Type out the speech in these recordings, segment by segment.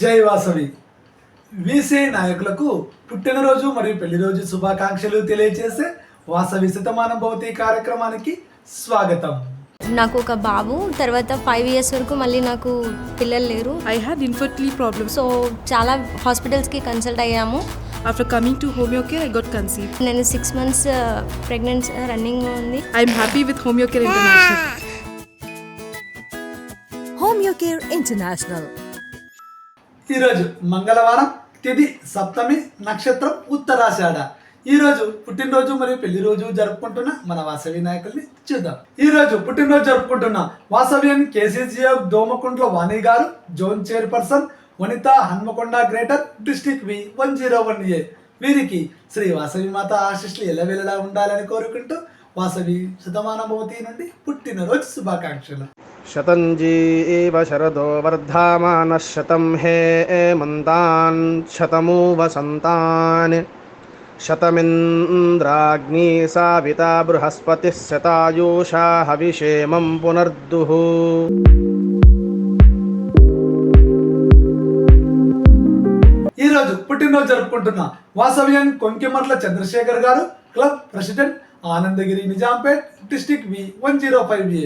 జై వాసవి వీసీ నాయకులకు పుట్టినరోజు మరియు పెళ్ళి రోజు శుభాకాంక్షలు తెలియజేసే వాసవి శతమానం భవతి కార్యక్రమానికి స్వాగతం నాకు ఒక బాబు తర్వాత ఫైవ్ ఇయర్స్ వరకు మళ్ళీ నాకు పిల్లలు లేరు I had infertility problems. So చాలా హాస్పిటల్స్కి కన్సల్ట్ అయ్యాము After coming to Homeocare, I got conceived. నేను సిక్స్ మంత్స్ ప్రెగ్నెంట్ రన్నింగ్ ఉంది I'm happy with Homeocare International. Homeocare International. ఈరోజు మంగళవారం తిథి సప్తమి నక్షత్రం ఉత్తరాషాఢ. ఈ రోజు పుట్టినరోజు మరియు పెళ్ళి రోజు జరుపుకుంటున్న మన వాసవి నాయకుల్ని చూద్దాం. ఈరోజు పుట్టినరోజు జరుపుకుంటున్న Vasavian KCGF Domakuntla Vani garu zone chairperson Vanitha Hanamkonda greater district V one zero one A. వీరికి శ్రీ వాసవి మాత ఆశీస్సులు ఎల్లవేళలా ఉండాలని కోరుకుంటూ వాసవి శతమానభవతి నుండి పుట్టినరోజు శుభాకాంక్షలు. शतञ्जी एव शरदो वर्धामानः शतं हे एमन्तान् शतमु वसन्तान् शतमिन्द्राग्नी साविता बृहस्पतिः शतायुषा हविषेमं पुनर्दुः ఈ రోజు పుట్టినరోజు జరుపుకుంటున్న వాసవ్యన్ కొంకిమర్ల చంద్రశేఖర్ గారు club president Anandagiri Nizampet district V one zero five A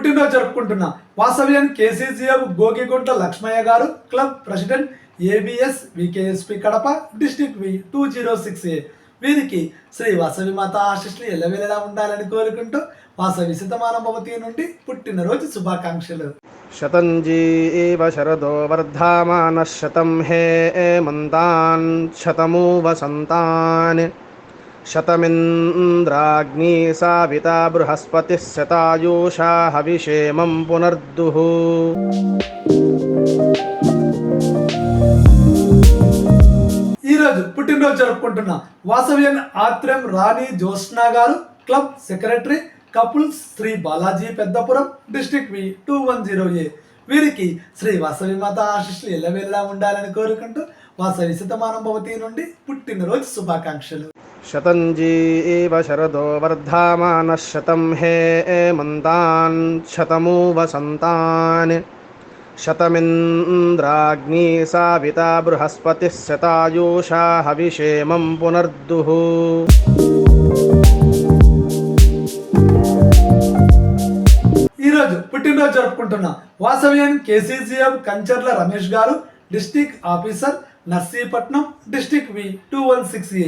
పుట్టినరోజు జరుపుకుంటున్న వాసవ్యం KCCF Gogigunta Lakshmaiah garu club president ABS VKSP Kadapa district V two zero six A. వీరికి శ్రీ వాసవి మాత ఆశిష్లు ఎల్లవేళలా ఉండాలని కోరుకుంటూ వాసవి సితమానభవతి నుండి పుట్టినరోజు శుభాకాంక్షలు. శతంజీ శరదో వర్ధమాన శతం హే మంతాన్ శతమూ వసంతాన్ शतमिन्द्राग्नी साविता बृहस्पतिः शतायुषा हविषेमं पुनर्दुः ఈ రోజు పుట్టినరోజు జరుపుకుంటున్న వాసవ్యన్ ఆత్రం రాణి జ్యోత్స్నా గారు club secretary couples Shri Balaji Peddapuram district V two one zero A వీరికి శ్రీ వాసవి మాత ఆశీస్సులు ఎల్లవేళలా ఉండాలని కోరుకుంటూ వాసవి శతమానం భవతి నుండి పుట్టినరోజు శుభాకాంక్షలు शतञ्जी एव शरदो वर्धामानः शतं हे एमन्तान् शतमु वसन्तान् शतमिन्द्राग्नी साविता बृहस्पतिः शतायुषा हविषेमं पुनर्दुः ఈ రోజు పుట్టినరోజు జరుపుకుంటున్న వాసవ్యన్ కేసీసీఎఫ్ కంచర్ల రమేష్ గారు district officer Narsipatnam district V two one six A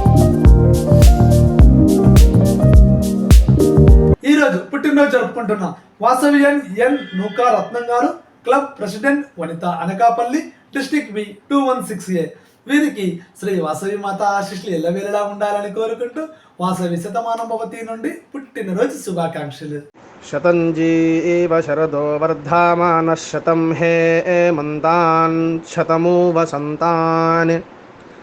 వేడుకలు జరుపుకుంటున్న వాసవియన్ ఎన్ నూకా రత్నం గారు club president Vanitha Anakapalli district B two one six A. వీరికి శ్రీ వాసవి మాత ఆశీస్సులు ఎల్లవేళలా ఉండాలని కోరుకుంటూ వాసవి శతమానం భవతి నుండి పుట్టినరోజు శుభాకాంక్షలు. శతంజీ శరదో వర్ధమాన శతం హే మంతాన్ శతమూ వసంతాన్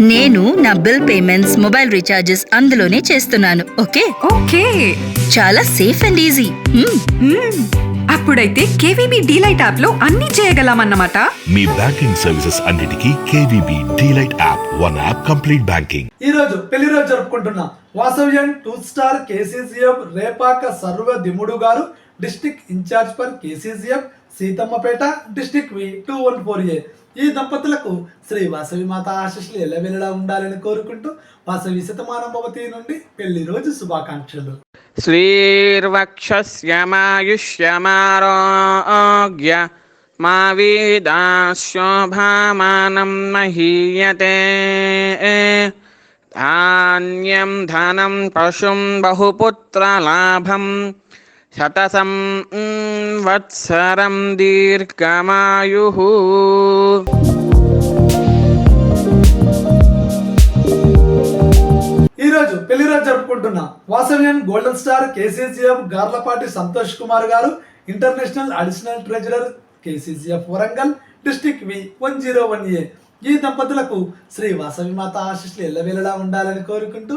నేను నా బిల్ పేమెంట్స్ మొబైల్ రీఛార్జెస్ అందులోనే చేస్తున్నాను. ఓకే? ఓకే. చాలా సేఫ్ అండ్ ఈజీ. మ్మ్. అప్పుడైతే కేవీబీ డీలైట్ యాప్లో అన్ని చేయగలమన్నమాట. మీ బ్యాంకింగ్ సర్వీసెస్ అన్నిటికీ KVB DLite app one app complete banking. ఈ రోజు పెళ్ళి రోజు జరుపుకుంటున్న వాసవ్యన్ two star KCCF Repaka Sarva Dimudu గారు district in-charge for KCCF Seethammapeta district V two one four A. ఈ దంపతులకు శ్రీ వాసవి మాత ఆశీస్సులు వెళ్ళడా ఉండాలని కోరుకుంటూ వాసవి శతమానభవతి నుండి పెళ్ళి రోజు శుభాకాంక్షలు. శ్రీర్వక్షమాయుష్యమారోగ్య మా వీదాశోభామానం మహీయతే. ధాన్యం ధనం పశుం బహుపుత్రలాభం శతసం వత్సరం దీర్ఘమాయు ఈరోజు పెళ్ళి రోజు జరుపుకుంటున్న Vasavian golden star KCCF Garlapati Santosh Kumar గారు international additional treasurer KCCF Warangal district V one zero one A. ఈ దంపతులకు శ్రీ వాసవి మాత ఆశిష్లు ఎల్లవేళలా ఉండాలని కోరుకుంటూ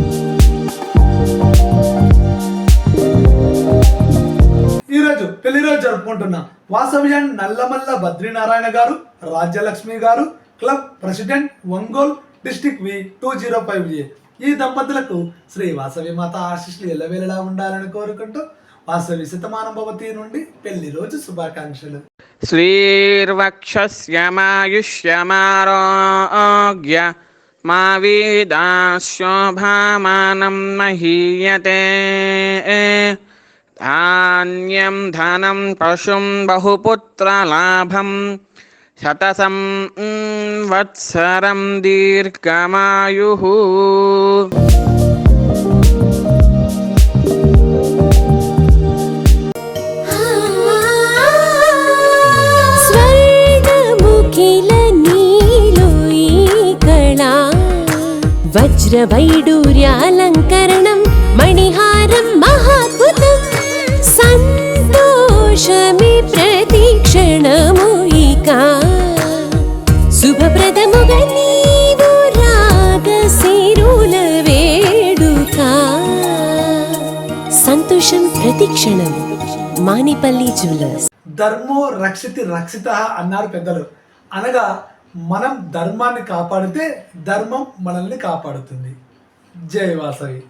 జరుపుకుంటున్న. వాసవ్యాన్ నల్లమల్ల బద్రీనారాయణ గారు రాజ్యలక్ష్మి గారు club president Ongole district V two zero five A. ఈ దంపతులకు శ్రీ వాసవి మాత ఆశిష్లు ఎల్లవేళలా ఉండాలని కోరుకుంటూ వాసవి శతమానుభవతి నుండి పెళ్ళి రోజు శుభాకాంక్షలు. శ్రీర్వక్షమాయుష్యమారోగ్య మా వీదాశోభామానం మహీయతే. ధాన్యం ధనం పశుం బహుపుత్రలాభం శతసం వత్సరం దీర్ఘమాయు వజ్రవైడూర్యాలంకరణం మణిహా సంతోషమి ప్రతిక్షణము ఇక. శుభప్రదముగా నీవు రాగ వేడుక. సంతోషం ప్రతిక్షణం మానిపల్లి జ్యువెలర్స్. ధర్మో రక్షితి రక్షిత అన్నారు పెద్దలు. అనగా మనం ధర్మాన్ని కాపాడితే ధర్మం మనల్ని కాపాడుతుంది. జై వాసవి.